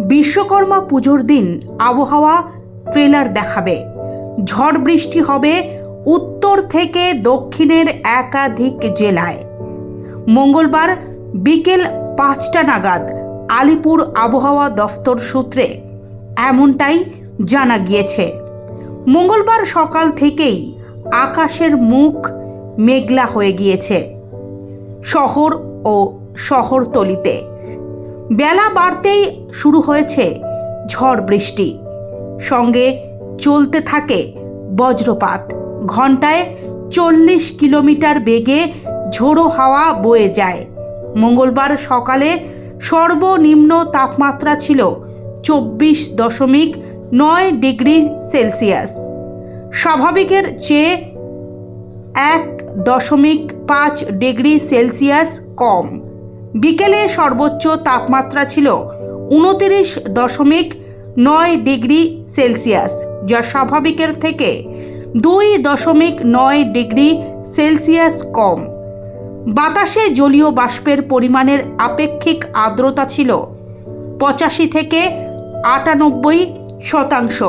বিশ্বকর্মা পুজোর দিন আবহাওয়া ট্রেলার দেখাবে। ঝড় বৃষ্টি হবে উত্তর থেকে দক্ষিণের একাধিক জেলায়। মঙ্গলবার বিকেল পাঁচটা নাগাদ আলিপুর আবহাওয়া দফতর সূত্রে এমনটাই জানা গিয়েছে। মঙ্গলবার সকাল থেকেই আকাশের মুখ মেঘলা হয়ে গিয়েছে। শহর ও শহরতলিতে বেলা বাড়তেই শুরু হয়েছে ঝড় বৃষ্টি। সঙ্গে চলতে থাকে বজ্রপাত। ঘন্টায় চল্লিশ কিলোমিটার বেগে ঝোড়ো হাওয়া বয়ে যায়। মঙ্গলবার সকালে সর্বনিম্ন তাপমাত্রা ছিল চব্বিশ দশমিক নয় ডিগ্রি সেলসিয়াস। স্বাভাবিকের চেয়ে এক দশমিক পাঁচ ডিগ্রি সেলসিয়াস কম। বিকেলে সর্বোচ্চ তাপমাত্রা ছিল উনতিরিশ দশমিক নয় ডিগ্রি সেলসিয়াস, যা স্বাভাবিকের থেকে দুই দশমিক নয় ডিগ্রি সেলসিয়াস কম। বাতাসে জলীয় বাষ্পের পরিমাণের আপেক্ষিক আর্দ্রতা ছিল পঁচাশি থেকে আটানব্বই শতাংশ।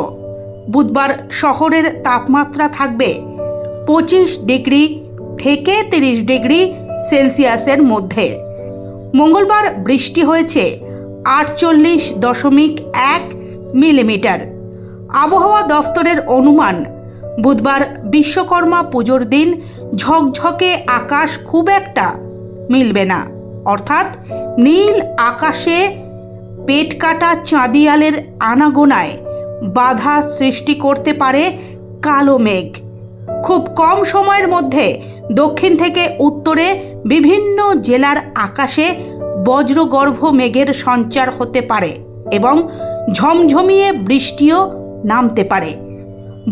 বুধবার শহরের তাপমাত্রা থাকবে পঁচিশ ডিগ্রি থেকে তিরিশ ডিগ্রি সেলসিয়াসের মধ্যে। মঙ্গলবার বৃষ্টি হয়েছে আটচল্লিশ দশমিক এক মিলিমিটার। আবহাওয়া দফতরের অনুমান, বুধবার বিশ্বকর্মা পুজোর দিন ঝকঝকে আকাশ খুব একটা মিলবে না। অর্থাৎ নীল আকাশে পেট কাটা চাঁদিয়ালের আনাগোনায় বাধা সৃষ্টি করতে পারে কালো মেঘ। খুব কম সময়ের মধ্যে দক্ষিণ থেকে উত্তরে বিভিন্ন জেলার আকাশে বজ্রগর্ভ মেঘের সঞ্চার হতে পারে এবং ঝমঝমিয়ে বৃষ্টিও নামতে পারে।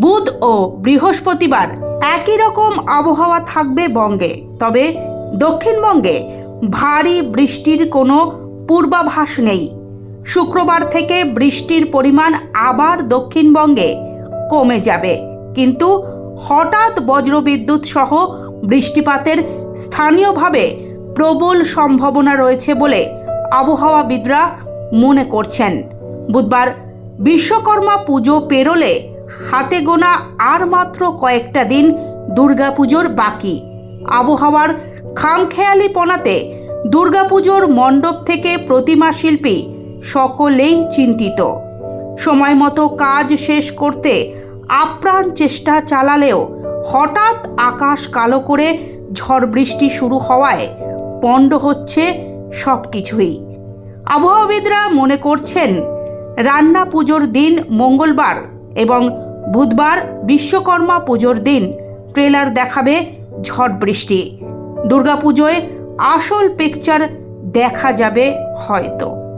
বুধ ও বৃহস্পতিবার একই রকম আবহাওয়া থাকবে বঙ্গে, তবে দক্ষিণবঙ্গে ভারী বৃষ্টির কোনো পূর্বাভাস নেই। শুক্রবার থেকে বৃষ্টির পরিমাণ আবার দক্ষিণবঙ্গে কমে যাবে, কিন্তু হঠাৎ বজ্রবিদ্যুৎ সহ বৃষ্টিপাতের স্থানীয়ভাবে প্রবল সম্ভাবনা রয়েছে বলে আবহাওয়াবিদরা মনে করছেন। বুধবার বিশ্বকর্মা পুজো পেরোলে হাতে গোনা আর মাত্র কয়েকটা দিন দুর্গাপুজোর বাকি। আবহাওয়ার খামখেয়ালিপনাতে দুর্গাপুজোর মণ্ডপ থেকে প্রতিমা শিল্পী সকলেই চিন্তিত। সময় মতো কাজ শেষ করতে আপ্রাণ চেষ্টা চালালেও হঠাৎ আকাশ কালো করে ঝড় বৃষ্টি শুরু হওয়ায় পণ্ড হচ্ছে সব কিছুই। আবহাওয়াবিদরা মনে করছেন, রান্না পুজোর দিন মঙ্গলবার এবং বুধবার বিশ্বকর্মা পুজোর দিন ট্রেলার দেখাবে ঝড় বৃষ্টি। দুর্গাপুজোয় আসল পিকচার দেখা যাবে হয়তো।